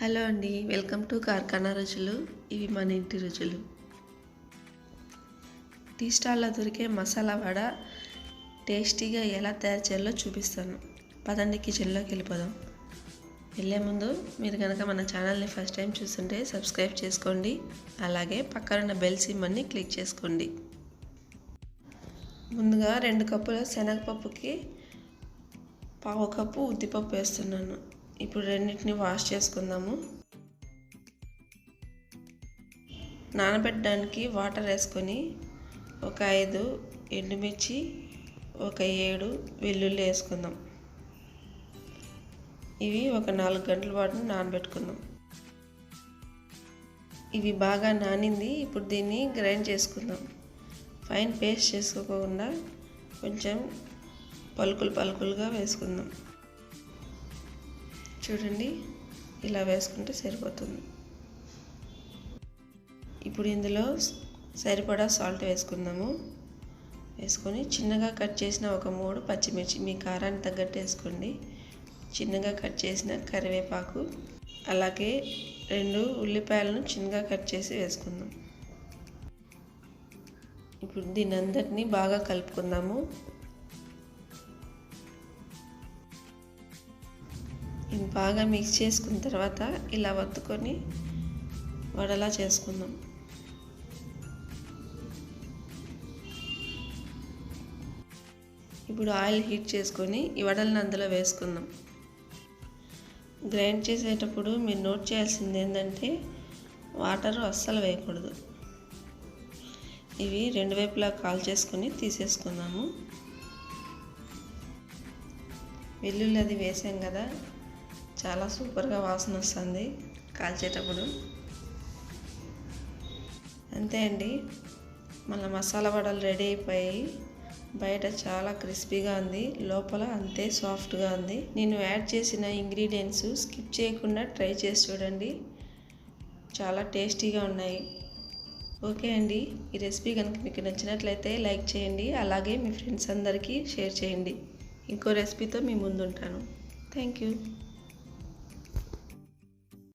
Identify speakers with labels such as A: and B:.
A: Hello అండి welcome to కార్ఖానా రుచులు. ఇవి మన ఇంటి రుచులు. టీ స్టాల్లో దొరికే మసాలా వడ టేస్టీగా ఎలా తయారు చేయాలో చూపిస్తాను. పదండి కిచెన్లోకి వెళ్ళిపోదాం. వెళ్ళే ముందు మీరు కనుక మన ఛానల్ని ఫస్ట్ టైం చూస్తుంటే సబ్స్క్రైబ్ చేసుకోండి. అలాగే పక్కనున్న బెల్ సిమ్మని క్లిక్ చేసుకోండి. ముందుగా రెండు కప్పుల శనగపప్పుకి పావు కప్పు ఉద్దిపప్పు వేస్తున్నాను. ఇప్పుడు రెండింటిని వాష్ చేసుకుందాము. నానబెట్టడానికి వాటర్ వేసుకొని ఒక ఐదు ఎండుమిర్చి ఒక ఏడు వెల్లుల్లి వేసుకుందాం. ఇవి ఒక నాలుగు గంటల పాటు నానబెట్టుకుందాం. ఇవి బాగా నానింది ఇప్పుడు దీన్ని గ్రైండ్ చేసుకుందాం. ఫైన్ పేస్ట్ చేసుకోకుండా కొంచెం పలుకులు పలుకులుగా వేసుకుందాం. చూడండి. ఇలా వేసుకుంటే సరిపోతుంది. ఇప్పుడు ఇందులో సరిపడా సాల్ట్ వేసుకుందాము. వేసుకొని చిన్నగా కట్ చేసిన ఒక మూడు పచ్చిమిర్చి మీ కారానికి తగ్గట్టు వేసుకోండి. చిన్నగా కట్ చేసిన కరివేపాకు అలాగే రెండు ఉల్లిపాయలను చిన్నగా కట్ చేసి వేసుకుందాం. ఇప్పుడు దీని అందరినీ బాగా కలుపుకుందాము. ఇది బాగా మిక్స్ చేసుకున్న తర్వాత ఇలా వత్తుకొని వడలా చేసుకుందాం. ఇప్పుడు ఆయిల్ హీట్ చేసుకొని ఈ వడలను అందులో వేసుకుందాం. గ్రైండ్ చేసేటప్పుడు మీరు నోట్ చేయాల్సింది ఏంటంటే వాటర్ అస్సలు వేయకూడదు. ఇవి రెండు వైపులా కాల్ చేసుకొని తీసేసుకుందాము. వెల్లుల్లి అది వేసాం కదా చాలా సూపర్గా వాసన వస్తుంది కాల్చేటప్పుడు. అంతే అండి. మళ్ళీ మసాలా వడలు రెడీ అయిపోయి బయట చాలా క్రిస్పీగా ఉంది. లోపల అంతే సాఫ్ట్గా ఉంది. నేను యాడ్ చేసిన ఇంగ్రీడియంట్స్ స్కిప్ చేయకుండా ట్రై చేసి చూడండి. చాలా టేస్టీగా ఉన్నాయి. ఓకే అండి. ఈ రెసిపీ కనుక మీకు నచ్చినట్లయితే లైక్ చేయండి. అలాగే మీ ఫ్రెండ్స్ అందరికీ షేర్ చేయండి. ఇంకో రెసిపీతో మీ ముందుంటాను. Thank you.